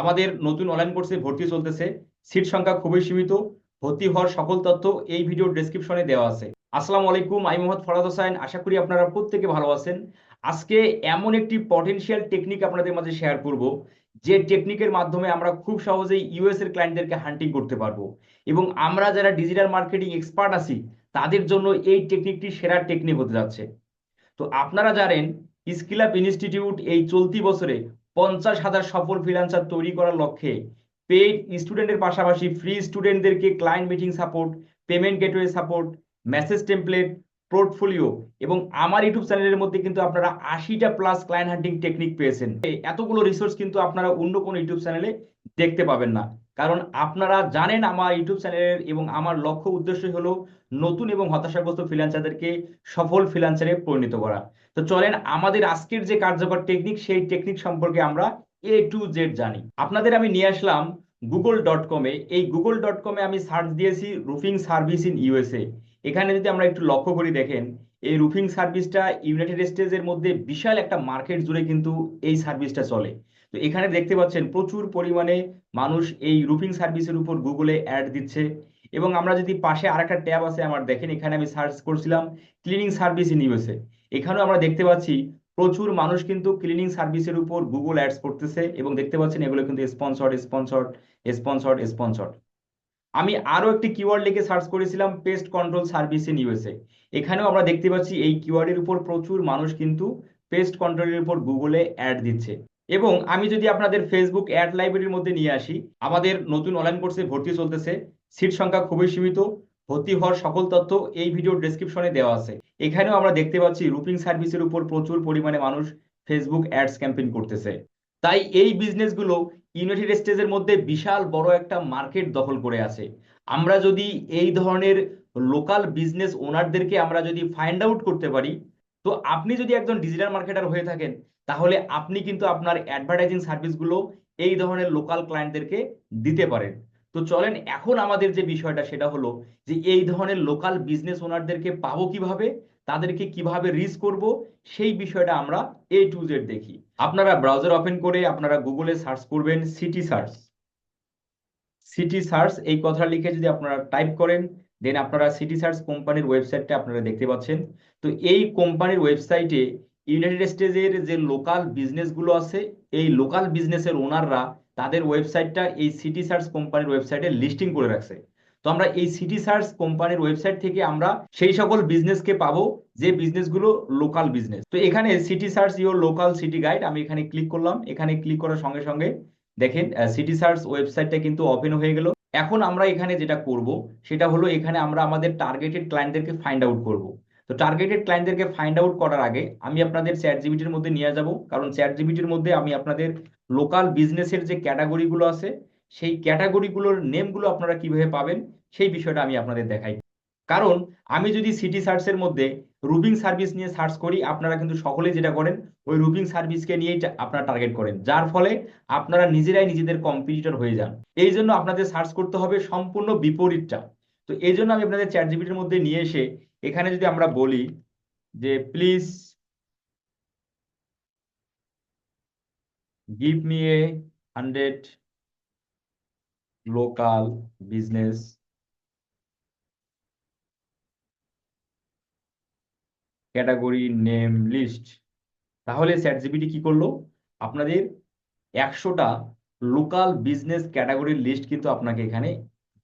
আমাদের নতুন অনলাইন কোর্সে ভর্তি চলতেছে। সিট সংখ্যা খুবই সীমিত। ভর্তি হওয়ার সকল তথ্য এই ভিডিওর ডেসক্রিপশনে দেওয়া আছে। আসসালামু আলাইকুম, আমি মোহাম্মদ ফরাদ হোসেন। আশা করি আপনারা প্রত্যেকে ভালো আছেন। আজকে এমন একটি পটেনশিয়াল টেকনিক আপনাদের মাঝে শেয়ার করব, যে টেকনিকের মাধ্যমে আমরা খুব সহজেই ইউএস এর ক্লায়েন্টদেরকে হান্টিং করতে পারব। এবং আমরা যারা ডিজিটাল মার্কেটিং এক্সপার্ট আছি, তাদের জন্য এই টেকনিকটি সেরা টেকনিক হতে যাচ্ছে। তো আপনারা জানেন স্কিল আপ ইনস্টিটিউট এই চলতি বছরে পঞ্চাশ হাজার সফল ফ্রিল্যান্সার তৈরি করার লক্ষ্যে পেইড স্টুডেন্টের পাশাপাশি ফ্রি স্টুডেন্টদেরকে client meeting support payment gateway support message template portfolio এবং আমার ইউটিউব চ্যানেলের মধ্যে কিন্তু আপনারা আশিটা প্লাস ক্লায়েন্ট হান্টিং টেকনিক পেয়েছেন। এতগুলো রিসোর্স কিন্তু আপনারা অন্য কোনো ইউটিউব চ্যানেলে দেখতে পাবেন না। কারণ আপনারা জানেন আমার ইউটিউব চ্যানেলের এবং আমার লক্ষ্য উদ্দেশ্য হলো নতুন এবং হতাশাগ্রস্ত ফ্রিল্যান্সারদেরকে সফল ফ্রিল্যান্সারে পরিণত করা। তো চলেন আমাদের আজকের যে কার্যকর টেকনিক সেই টেকনিক সম্পর্কে আমরা এ টু জেড জানি। আপনাদের আমি নিয়ে আসলাম গুগল ডট কমে এই গুগল ডট কমে আমি সার্চ দিয়েছি রুফিং সার্ভিস ইন ইউএসএ এখানে যদি আমরা একটু লক্ষ্য করি দেখেন, এই রুফিং সার্ভিসটা ইউনাইটেড স্টেটসের মধ্যে বিশাল একটা মার্কেট জুড়ে কিন্তু এই সার্ভিসটা চলে। তো এখানে দেখতে পাচ্ছেন প্রচুর পরিমাণে মানুষ এই রুফিং সার্ভিসের উপর গুগলে অ্যাড দিচ্ছে। এবং আমরা যদি পাশে আরেকটা ট্যাব আছে আমার দেখেন, এখানে আমি সার্চ করছিলাম ক্লিনিং সার্ভিস ইন ইউএসএ এখানেও আমরা দেখতে পাচ্ছি প্রচুর মানুষ কিন্তু ক্লিনিং সার্ভিসের উপর গুগল অ্যাডস করতেছে এবং দেখতে পাচ্ছেন এগুলো কিন্তু স্পন্সর্ড স্পন্সর্ড স্পন্সর্ড স্পন্সর্ড আমি আরও একটি কিওয়ার্ড লিখে সার্চ করেছিলাম pest control service in USA এখানেও আমরা দেখতে পাচ্ছি এই কিওয়ার্ডের উপর প্রচুর মানুষ কিন্তু পেস্ট কন্ট্রোলের উপর গুগলে অ্যাড দিচ্ছে। এবং আমি যদি আপনাদের ফেসবুক অ্যাড লাইব্রেরির মধ্যে নিয়ে আসি, আমাদের নতুন অনলাইন কোর্সে ভর্তি চলতেছে সিট সংখ্যা খুবই সীমিত ভর্তি হওয়ার সকল তথ্য এই ভিডিওর ডেসক্রিপশনে দেওয়া আছে। এখানেও আমরা দেখতে পাচ্ছি রুপিং সার্ভিসের উপর প্রচুর পরিমাণে মানুষ ফেসবুক অ্যাডস ক্যাম্পেইন করতেছে। তাই এই বিজনেসগুলো ইউনাইটেড স্টেটসের মধ্যে বিশাল বড় একটা মার্কেট দখল করে আছে। আমরা যদি এই ধরনের লোকাল বিজনেস ওনারদেরকে আমরা যদি ফাইন্ড আউট করতে পারি, তো আপনি যদি একজন ডিজিটাল মার্কেটার হয়ে থাকেন, তাহলে আপনি কিন্তু আপনার অ্যাডভার্টাইজিং সার্ভিসগুলো এই ধরনের লোকাল ক্লায়েন্টদেরকে দিতে পারেন। তো চলেন এখন আমাদের যে বিষয়টা সেটা হলো যে এই ধরনের লোকাল বিজনেস ওনারদেরকে পাবো কীভাবে? তাদেরকে কীভাবে রিচ করব? সেই বিষয়টা আমরা এ টু জেড দেখি। আপনারা ব্রাউজার ওপেন করে আপনারা গুগলে সার্চ করবেন সিটি সার্চ সিটি সার্চ এই কথা লিখে যদি আপনারা টাইপ করেন দেন আপনারা সিটি সার্চ কোম্পানির ওয়েবসাইটটা আপনারা দেখতে পাচ্ছেন। তো এই কোম্পানির ওয়েবসাইটে ইউনাইটেড স্টেটসের যে লোকাল বিজনেসগুলো আছে, এই লোকাল বিজনেসের ওনাররা তাদের ওয়েবসাইটটা এই সিটি সার্চ কোম্পানির ওয়েবসাইটে লিস্টিং করে রাখছে। তো আমরা এই সিটি সার্চ কোম্পানির ওয়েবসাইট থেকে আমরা সেই সকল বিজনেসকে পাবো, যে বিজনেসগুলো লোকাল বিজনেস। তো এখানে city search your local city guide আমি এখানে ক্লিক করলাম। এখানে ক্লিক করার সঙ্গে সঙ্গে দেখেন সিটি সার্চ ওয়েবসাইটটা কিন্তু ওপেন হয়ে গেল। এখন আমরা এখানে যেটা করব, সেটা হলো এখানে আমরা আমাদের টার্গেটেড ক্লায়েন্টদেরকে ফাইন্ড আউট করব। তো টার্গেটেড ক্লায়েন্টদেরকে ফাইন্ড আউট করার আগে আমি আপনাদের চ্যাট জিবিটির মধ্যে নিয়ে যাব। কারণ চ্যাট জিবিটির মধ্যে আমি আপনাদের লোকাল বিজনেসের যে ক্যাটাগরিগুলো আছে, সেই ক্যাটাগরিগুলোর নেমগুলো আপনারা কীভাবে পাবেন, সেই বিষয়টা আমি আপনাদের দেখাই। কারণ আমি যদি সিটি সার্চের মধ্যে রুবিং সার্ভিস নিয়ে সার্চ করি, আপনারা কিন্তু সকলেই যেটা করেন, ওই রুবিং সার্ভিসকে নিয়েই আপনারা টার্গেট করেন। যার ফলে আপনারা নিজেরাই নিজেদের কম্পিটিটর হয়ে যান। এই জন্য আপনাদের সার্চ করতে হবে সম্পূর্ণ বিপরীতটা। তো এই জন্য আমি আপনাদের চ্যাট জিবিটির মধ্যে নিয়ে এসে এখানে যদি আমরা বলি যে please give me a hundred local business category name list তাহলে চ্যাট জিপিটি কি করল? আপনাদের একশোটা লোকাল বিজনেস ক্যাটাগরির লিস্ট কিন্তু আপনাকে এখানে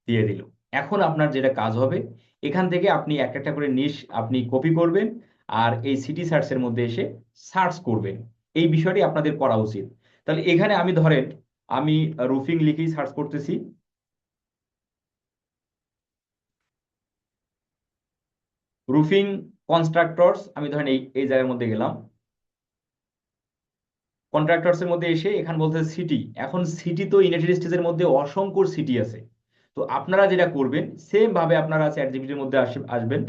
দিয়ে দিল। এখন আপনার যেটা কাজ হবে এখান থেকে আপনি একটা একটা করে নিশ আপনি কপি করবেন আর এই সিটি সার্চের মধ্যে এসে সার্চ করবেন। এই বিষয়টি আপনাদের করা উচিত। তাহলে এখানে আমি ধরেন, আমি রুফিং লিখেই সার্চ করতেছি। রুফিং কনস্ট্রাক্টরস, আমি ধরেন এই এই জায়গার মধ্যে গেলাম। কন্ট্রাক্টরস এর মধ্যে এসে এখানে বলতে সিটি এখন সিটি তো ইউনাইটেড স্টেটসের মধ্যে অসংখ্য সিটি আছে। তো আপনারা যেটা করবেন সেম ভাবে আপনারা চ্যাট জিপিটির মধ্যে আসবেন।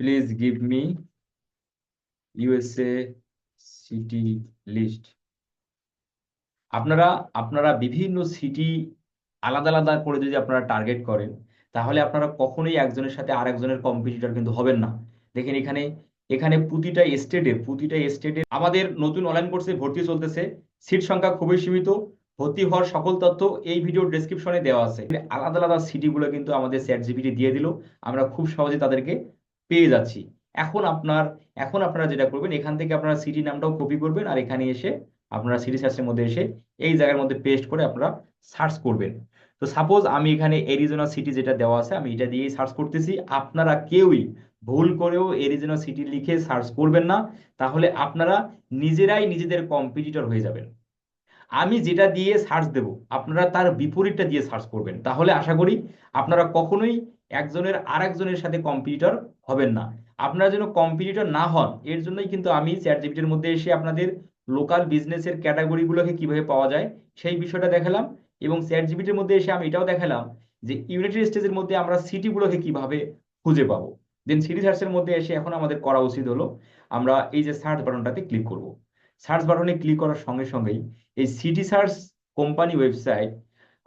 Please give me USA city list আপনারা আপনারা বিভিন্ন সিটি আলাদা আলাদা করে যদি আপনারা টার্গেট করেন, তাহলে আপনারা কখনোই একজনের সাথে আরেকজনের কম্পিটিটর কিন্তু হবেন না। দেখেন এখানে এখানে প্রতিটা স্টেটে প্রতিটা স্টেটে আমাদের নতুন অনলাইন কোর্সে ভর্তি চলতেছে। সিট সংখ্যা খুবই সীমিত, ভর্তি হওয়ার সকল তথ্য এই ভিডিও ডেসক্রিপশনে দেওয়া আছে। আলাদা আলাদা সিটিগুলো কিন্তু আমাদের চ্যাট জিপিটি দিয়ে দিল, আমরা খুব সহজে তাদেরকে পেয়ে যাচ্ছি। এখন আপনার, এখন আপনারা যেটা করবেন, এখান থেকে আপনারা সিটি নামটাও কপি করবেন আর এখানে এসে আপনারা সিটি সার্চের মধ্যে এসে এই জায়গার মধ্যে পেস্ট করে আপনারা সার্চ করবেন। তো সাপোজ আমি এখানে এরিজোনা সিটি যেটা দেওয়া আছে, আমি এটা দিয়েই সার্চ করতেছি। আপনারা কেউই ভুল করেও এরিজোনা সিটি লিখে সার্চ করবেন না। তাহলে আপনারা নিজেরাই নিজেদের কম্পিটিটর হয়ে যাবেন। আমি যেটা দিয়ে সার্চ দেব, আপনারা তার বিপরীতটা দিয়ে সার্চ করবেন। তাহলে আশা করি আপনারা কখনোই একজনের আর একজনের সাথে কম্পিটিটর হবেন না। আপনারা যেন কম্পিটিটর না হন, এর জন্যই কিন্তু আমি চ্যাট জিপিটির মধ্যে এসে আপনাদের লোকাল বিজনেসের ক্যাটাগরিগুলোকে কীভাবে পাওয়া যায়, সেই বিষয়টা দেখালাম এবং চ্যাট জিবিটির মধ্যে এসে আমি এটাও দেখালাম যে ইউনাইটেড স্টেটের মধ্যে আমরা সিটিগুলোকে কীভাবে খুঁজে পাবো। দেন সিটি সার্চের মধ্যে এসে এখন আমাদের করা উচিত হলো, আমরা এই যে সার্চ বাটনটাতে ক্লিক করব। সার্চ বাটনে ক্লিক করার সঙ্গে সঙ্গেই এই সিটি সার্চ কোম্পানি ওয়েবসাইট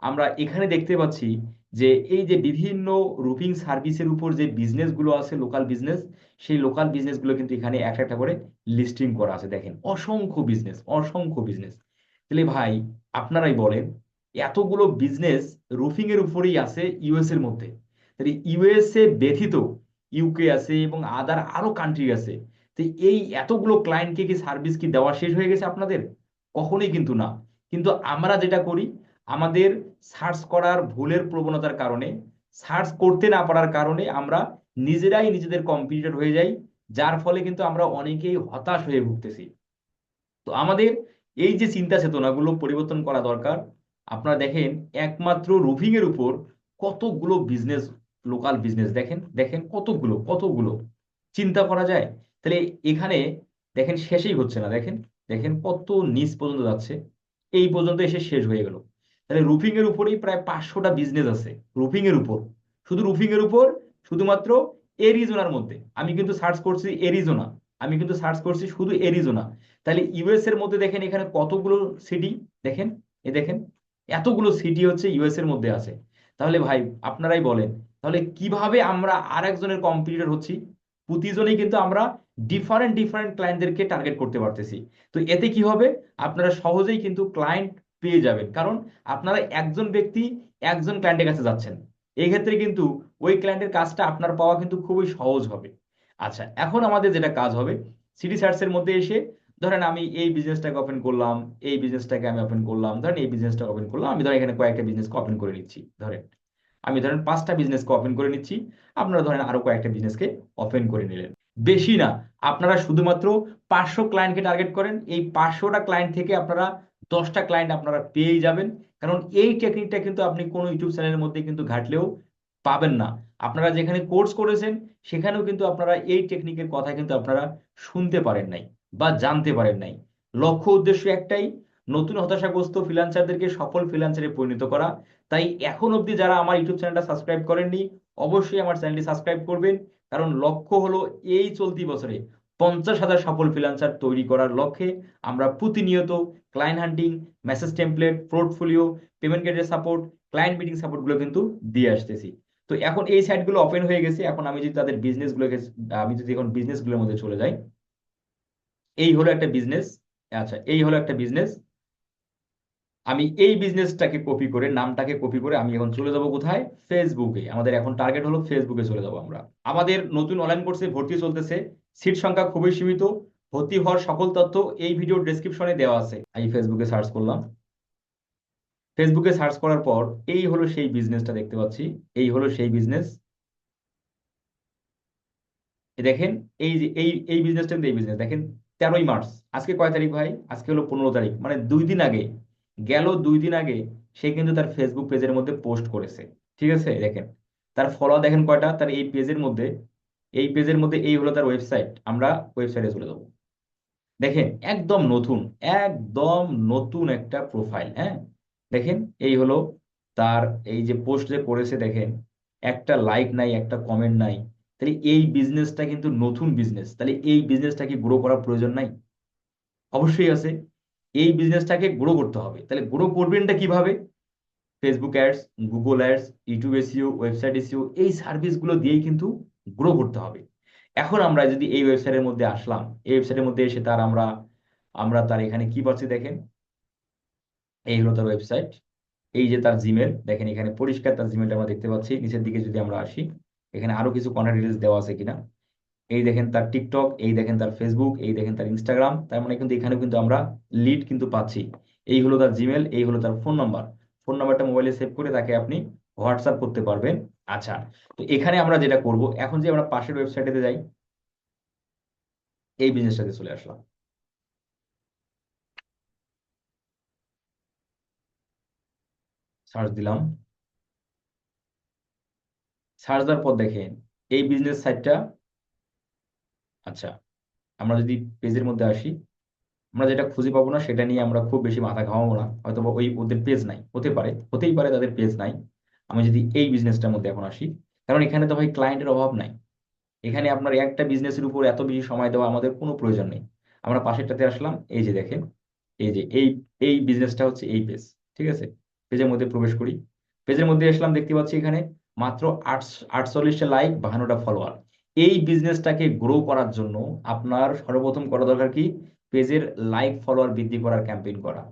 আমরা এখানে দেখতে পাচ্ছি যে এই যে বিভিন্ন রুফিং সার্ভিসের উপর যে বিজনেসগুলো আছে লোকাল বিজনেস সেই লোকাল বিজনেসগুলো কিন্তু এখানে একটা একটা করে লিস্টিং করা আছে। দেখেন, অসংখ্য বিজনেস অসংখ্য বিজনেস তাহলে ভাই, আপনারাই বলেন, এতগুলো বিজনেস রুফিং এর উপরেই আছে ইউএস এর মধ্যে। তাহলে ইউএসএ ব্যথিত ইউকে আছে এবং আদার আরও কান্ট্রি আছে, তো এই এতগুলো ক্লায়েন্টকে কি সার্ভিস কি দেওয়া শেষ হয়ে গেছে আপনাদের? কখনোই কিন্তু না। কিন্তু আমরা যেটা করি আমাদের সার্চ করার ভুলের প্রবণতার কারণে সার্চ করতে না পারার কারণে আমরা নিজেরাই নিজেদের কম্পিটিটর হয়ে যাই, যার ফলে কিন্তু আমরা অনেকেই হতাশ হয়ে ভুগতেছি। তো আমাদের এই যে চিন্তা চেতনাগুলো পরিবর্তন করা দরকার, আপনারা দেখেন একমাত্র রুফিং এর উপর কতগুলো বিজনেস লোকাল বিজনেস দেখেন দেখেন কতগুলো কতগুলো। চিন্তা করা যায়, তাহলে এখানে দেখেন শেষই হচ্ছে না, দেখেন দেখেন কত নিচ পর্যন্ত যাচ্ছে, এই পর্যন্ত এসে শেষ হয়ে গেল। তাহলে রুফিং এর উপরেই প্রায় পাঁচশোটা বিজনেস আছে রুফিং এর উপর। শুধু রুফিং এর উপর, শুধুমাত্র এরিজোনার মধ্যে। আমি কিন্তু সার্চ করছি এরিজোনা আমি কিন্তু সার্চ করছি শুধু এরিজোনা তাহলে ইউএস এর মধ্যে দেখেন এখানে কতগুলো সিটি দেখেন, এ দেখেন, এতগুলো সিটি হচ্ছে ইউএস এর মধ্যে আছে। তাহলে ভাই, আপনারাই বলেন, তাহলে কীভাবে আমরা আর একজনের কম্পিটিটর হচ্ছি? প্রতিজনেই কিন্তু আমরা ডিফারেন্ট ডিফারেন্ট ক্লায়েন্টদেরকে টার্গেট করতে পারতেছি। তো এতে কি হবে? আপনারা সহজেই কিন্তু ক্লায়েন্ট পেয়ে যাবেন। কারণ আপনারা একজন ব্যক্তি একজন ক্লায়েন্টের কাছে যাচ্ছেন। এই ক্ষেত্রে কিন্তু ওই ক্লায়েন্টের কাজটা আপনার পাওয়া কিন্তু খুবই সহজ হবে। আচ্ছা এখন আমাদের যেটা কাজ হবে সিটি সার্চের মধ্যে এসে ধরেন আমি এই বিজনেসটাকে ওপেন করলাম, এই বিজনেসটাকে আমি ওপেন করলাম, ধরেন এই বিজনেসটা ওপেন করলাম, আমি ধরেন এখানে কয়েকটা বিজনেসকে ওপেন করে নিচ্ছি, ধরেন। আমি ধরেন পাঁচটা বিজনেসকে ওপেন করে নিচ্ছি, আপনারা ধরেন আরও কয়েকটা বিজনেসকে ওপেন করে নিলেন। বেশি না, আপনারা শুধুমাত্র পাঁচশো ক্লায়েন্টকে টার্গেট করেন, এই পাঁচশোটা ক্লায়েন্ট থেকে আপনারা দশটা ক্লায়েন্ট আপনারা পেয়ে যাবেন। কারণ এই টেকনিকটা কিন্তু আপনি কোনো ইউটিউব চ্যানেলের মধ্যে কিন্তু ঘাটলেও পাবেন না। আপনারা যেখানে কোর্স করেছেন, সেখানেও কিন্তু আপনারা এই টেকনিকের কথা কিন্তু আপনারা শুনতে পারেন নাই বা জানতে পারেন নাই। লক্ষ্য উদ্দেশ্য একটাই, নতুন হতাশাগ্রস্ত ফ্রিল্যান্সারদেরকে সফল ফ্রিল্যান্সারে পরিণত করা। তাই এখন অবধি যারা আমার ইউটিউব চ্যানেলটা সাবস্ক্রাইব করেননি, অবশ্যই আমার চ্যানেলটি সাবস্ক্রাইব করবেন। কারণ লক্ষ্য হলো এই চলতি বছরে পঞ্চাশ হাজার সফল ফ্রিল্যান্সার তৈরি করার লক্ষ্যে আমরা প্রতিনিয়ত client hunting message template portfolio payment গেটের সাপোর্ট ক্লায়েন্ট মিটিং সাপোর্টগুলো কিন্তু দিয়ে আসতেছি। তো এখন এই সাইটগুলো ওপেন হয়ে গেছে। এখন আমি যদি তাদের বিজনেসগুলোকে আমি যদি এখন বিজনেসগুলোর মধ্যে চলে যাই, এই হলো একটা বিজনেস আচ্ছা এই হলো একটা বিজনেস আমি এই বিজনেসটাকে কপি করে, নামটাকে কপি করে আমি এখন চলে যাব কোথায়? ফেসবুকে আমাদের এখন টার্গেট হলো ফেসবুকে চলে যাব আমরা। আমাদের নতুন অনলাইন কোর্সে ভর্তি চলতেছে। সিট সংখ্যা খুবই সীমিত, ভর্তি হওয়ার সকল তথ্য এই ভিডিও ডেসক্রিপশনে দেওয়া আছে। আমি ফেসবুকে সার্চ করলাম। ফেসবুকে সার্চ করার পর এই হলো সেই বিজনেসটা দেখতে পাচ্ছি। এই হলো সেই বিজনেস দেখেন, এই যে, এই এই বিজনেসটা এই বিজনেস দেখেন, তেরোই মার্চ। আজকে কয় তারিখ ভাই? আজকে হলো পনেরো তারিখ। মানে দুই দিন আগে, গেল দুই দিন আগে সে কিন্তু তার ফেসবুক পেজের মধ্যে পোস্ট করেছে। ঠিক আছে? দেখেন, তার ফলো দেখেন কয়টা? তার এই পেজের মধ্যে এই পেজের মধ্যে এই হলো তার ওয়েবসাইট আমরা ওয়েবসাইটে চলে যাব। দেখেন, একদম নতুন একদম নতুন একটা প্রোফাইল হ্যাঁ? দেখেন, এই হলো তার এই যে পোস্ট যে করেছে, দেখেন, একটা লাইক নাই, একটা কমেন্ট নাই, তাহলে এই বিজনেসটা কিন্তু নতুন বিজনেস তাহলে এই বিজনেসটা কি গ্রো করার প্রয়োজন নাই। অবশ্যই আছে, এই বিজনেসটাকে গ্রো করতে হবে, তাহলে গ্রো করবেনটা কীভাবে? Facebook ads Google ads YouTube SEO website SEO এই সার্ভিসগুলো দিয়েই কিন্তু গ্রো করতে হবে। এখন আমরা যদি এই ওয়েবসাইটের মধ্যে আসলাম, এই ওয়েবসাইটের মধ্যে এসে তার আমরা আমরা তার এখানে কি পাচ্ছি দেখেন? এই হলো তার ওয়েবসাইট এই যে তার জিমেল দেখেন এখানে পরিষ্কার তার জিমেলটা আমরা দেখতে পাচ্ছি। নিচের দিকে যদি আমরা আসি, এখানে আরও কিছু কন্ট্যাক্ট ডিটেলস দেওয়া আছে কিনা। এই দেখেন তার টিকটক এই দেখেন তার ফেসবুক এই দেখেন তার ইনস্টাগ্রাম তার মানে কিন্তু এখানে কিন্তু আমরা লিড কিন্তু পাচ্ছি। এই হলো তার জিমেল এই হলো তার ফোন নাম্বার ফোন নাম্বারটা মোবাইলে সেভ করে তাকে আপনি হোয়াটসঅ্যাপ করতে পারবেন। আচ্ছা তো এখানে আমরা যেটা করব, এখন যে আমরা পাশের ওয়েবসাইটে যাই, এই বিজনেসটাতে চলে আসলাম। সার্চ দিলাম। সার্চ দেওয়ার পর দেখেন, এই বিজনেস সাইটটা আচ্ছা আমরা যদি পেজের মধ্যে আসি, আমরা যেটা খুঁজে পাবো না, সেটা নিয়ে আমরা খুব বেশি মাথা ঘামাবো না। হয়তো ওই ওদের পেজ নাই, হতে পারে, হতেই পারে তাদের পেজ নাই। আমি যদি এই বিজনেসটার মধ্যে এখন আসি, কারণ এখানে তো ভাই ক্লায়েন্টের অভাব নাই। এখানে আপনার একটা বিজনেসের উপর এত বেশি সময় দেওয়া আমাদের কোনো প্রয়োজন নেই। আমরা পাশেরটাতে আসলাম, এই যে দেখেন, এই যে এই এই বিজনেসটা হচ্ছে এই পেজ ঠিক আছে? পেজের মধ্যে প্রবেশ করি। পেজের মধ্যে আসলাম, দেখতে পাচ্ছি এখানে মাত্র আট আটচল্লিশটা লাইক বাহান্নটা ফলোয়ার এই বিজনেসটাকে গ্রো করার জন্য আপনার সর্বপ্রথম করা দরকার কি? পেজের লাইক ফলোয়ার বৃদ্ধি করার ক্যাম্পেইন করা।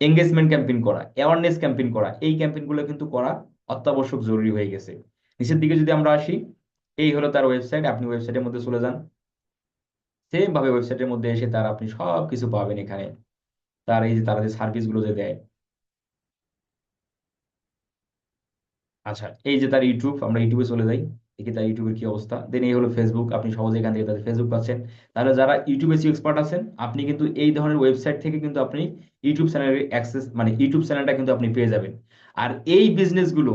এঙ্গেজমেন্ট ক্যাম্পেইন করা অ্যাওয়ারনেস ক্যাম্পেইন করা। এই ক্যাম্পেইনগুলো কিন্তু করা অত্যাবশ্যক জরুরি হয়ে গেছে। নিচের দিকে যদি আমরা আসি, এই হলো তার ওয়েবসাইট আপনি ওয়েবসাইটের মধ্যে চলে যান। সেম ভাবে ওয়েবসাইটের মধ্যে এসে তার আপনি সব কিছু পাবেন এখানে। তার এই যে, তারা যে সার্ভিসগুলো যে দেয়। আচ্ছা এই যে তার ইউটিউব, আমরা ইউটিউবে চলে যাই। দেখি তার ইউটিউবের কি অবস্থা। দেন এই হলো ফেসবুক আপনি সহজে এখান থেকে তাদের ফেসবুক পাচ্ছেন। তাহলে যারা ইউটিউবে সি এক্সপার্ট আছেন, আপনি কিন্তু এই ধরনের ওয়েবসাইট থেকে কিন্তু আপনি ইউটিউব চ্যানেলের অ্যাক্সেস মানে ইউটিউব চ্যানেলটা কিন্তু আপনি পেয়ে যাবেন। আর এই বিজনেসগুলো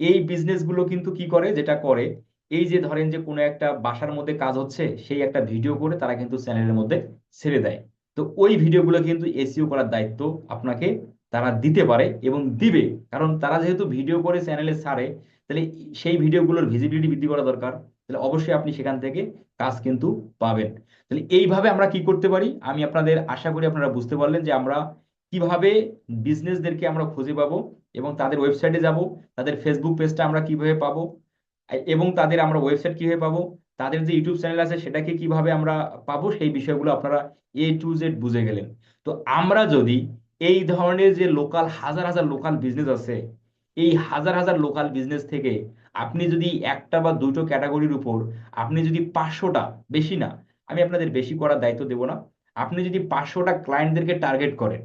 এই বিজনেসগুলো কিন্তু কি করে? যেটা করে, এই যে ধরেন যে কোনো একটা বাসার মধ্যে কাজ হচ্ছে, সেই একটা ভিডিও করে তারা কিন্তু চ্যানেলের মধ্যে ছেড়ে দেয়। তো ওই ভিডিওগুলো কিন্তু এসইও করার দায়িত্ব আপনাকে তারা দিতে পারে এবং দিবে। কারণ তারা যেহেতু ভিডিও করে চ্যানেলে ছাড়ে, তাহলে সেই ভিডিওগুলোর ভিজিবিলিটি বৃদ্ধি করা দরকার। তাহলে অবশ্যই আপনি সেখান থেকে কাজ কিন্তু পাবেন। তাহলে এইভাবে আমরা কি করতে পারি? আমি আপনাদের আশা করি আপনারা বুঝতে পারলেন যে আমরা কীভাবে বিজনেসদেরকে আমরা খুঁজে পাবো এবং তাদের ওয়েবসাইটে যাব, তাদের ফেসবুক পেজটা আমরা কীভাবে পাবো, এবং তাদের আমরা ওয়েবসাইট কীভাবে পাবো, তাদের যে ইউটিউব চ্যানেল আছে সেটাকে কীভাবে আমরা পাবো, সেই বিষয়গুলো আপনারা এ টু জেড বুঝে গেলেন। তো আমরা যদি এই ধরনের যে লোকাল হাজার হাজার লোকাল বিজনেস আছে, এই হাজার হাজার লোকাল বিজনেস থেকে আপনি যদি একটা বা দুটো ক্যাটাগরির উপর আপনি যদি পাঁচশোটা, বেশি না, আমি আপনাদের বেশি করার দায়িত্ব দেবো না, আপনি যদি পাঁচশোটা ক্লায়েন্টদেরকে টার্গেট করেন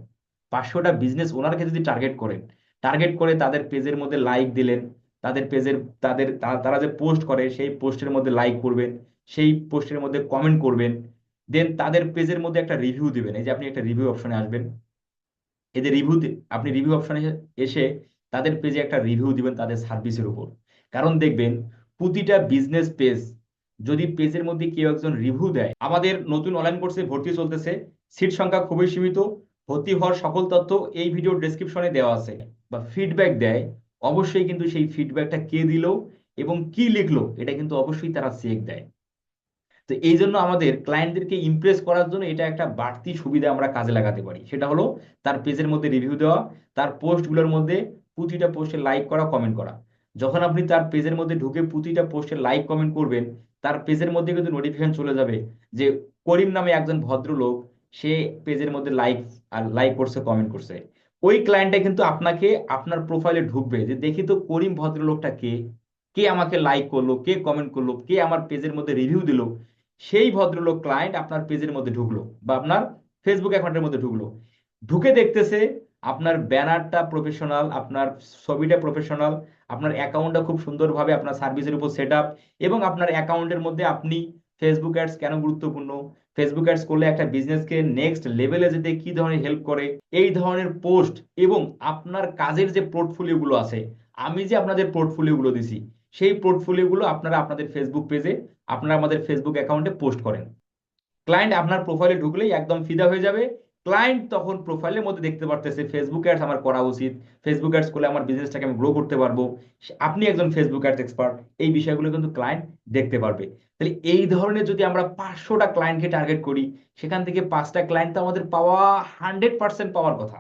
পাঁচশোটা বিজনেস ওনারকে যদি টার্গেট করেন টার্গেট করে তাদের পেজের মধ্যে লাইক দিলেন, তাদের পেজের তাদের তারা যে পোস্ট করে সেই পোস্টের মধ্যে লাইক করবেন, সেই পোস্টের মধ্যে কমেন্ট করবেন দেন তাদের পেজের মধ্যে একটা রিভিউ দিবেন। এই যে আপনি একটা রিভিউ অপশনে আসবেন এদের রিভিউতে আপনি রিভিউ অপশনে এসে তাদের পেজে একটা রিভিউ দিবেন তাদের সার্ভিসের উপর। কারণ দেখবেন, প্রতিটা বিজনেস পেজ যদি পেজের মধ্যে কেউ একজন রিভিউ দেয়, আমাদের নতুন অনলাইন কোর্সে ভর্তি চলতেছে সিট সংখ্যা খুবই সীমিত ভর্তি হওয়ার সকল তথ্য এই ভিডিও ডেসক্রিপশনে দেওয়া আছে বা ফিডব্যাক দেয়। অবশ্যই কিন্তু সেই ফিডব্যাকটা কে দিল এবং কি লিখলো, এটা কিন্তু অবশ্যই তারা চেক দেয়। তো এই জন্য আমাদের ক্লায়েন্টদেরকে ইমপ্রেস করার জন্য এটা একটা বাড়তি সুবিধা আমরা কাজে লাগাতে পারি। সেটা হলো তার পেজের মধ্যে রিভিউ দেওয়া, তার পোস্টগুলোর মধ্যে প্রতিটা পোস্টে লাইক করা কমেন্ট করা। যখন আপনি তার পেজের মধ্যে ঢুকে প্রতিটা পোস্টে লাইক কমেন্ট করবেন, তার পেজের মধ্যে কিন্তু নোটিফিকেশন চলে যাবে যে করিম নামে একজন ভদ্রলোক, সে পেজের মধ্যে লাইক আর লাইক করছে কমেন্ট করছে। ওই ক্লায়েন্টটা কিন্তু আপনাকে, আপনার প্রোফাইলে ঢুকবে যে, দেখি তো করিম ভদ্রলোকটা কে? কে আমাকে লাইক করল? কে কমেন্ট করল? কে আমার পেজের মধ্যে রিভিউ দিল? সেই ভদ্রলোক ক্লায়েন্ট আপনার পেজের মধ্যে ঢুকলো বা আপনার ফেসবুক অ্যাকাউন্টের মধ্যে ঢুকলো। ঢুকে দেখতেছে আপনার ব্যানারটা প্রফেশনাল আপনার ছবিটা প্রফেশনাল আপনার অ্যাকাউন্টটা খুব সুন্দরভাবে আপনার সার্ভিসের উপর সেট আপ এবং আপনার অ্যাকাউন্টের মধ্যে আপনি ফেসবুক অ্যাডস কেন গুরুত্বপূর্ণ? ফেসবুক অ্যাডস করলে একটা বিজনেসকে নেক্সট লেভেলে যেতে কি ধরনের হেল্প করে, এই ধরনের পোস্ট এবং আপনার কাজের যে পোর্টফোলিওগুলো আছে, আমি যে আপনাদের পোর্টফোলিওগুলো দিছি, সেই পোর্টফোলিওগুলো আপনারা আপনাদের ফেসবুক পেজে আপনারা আমাদের ফেসবুক অ্যাকাউন্টে পোস্ট করেন। ক্লায়েন্ট আপনার প্রোফাইলে ঢুকলেই একদম ফিদা হয়ে যাবে ক্লায়েন্ট তখন প্রোফাইলের মধ্যে দেখতে পারতেছে ফেসবুক অ্যাডস আমার করা উচিত ফেসবুক অ্যাডস করলে আমার বিজনেসটাকে আমি গ্রো করতে পারব। আপনি একজন ফেসবুক অ্যাডস এক্সপার্ট এই বিষয়গুলো কিন্তু ক্লায়েন্ট দেখতে পারবে। তাহলে এই ধরনের যদি আমরা পাঁচশোটা ক্লায়েন্টকে টার্গেট করি, সেখান থেকে পাঁচটা ক্লায়েন্ট তো আমাদের পাওয়া হান্ড্রেড পার্সেন্ট পাওয়ার কথা।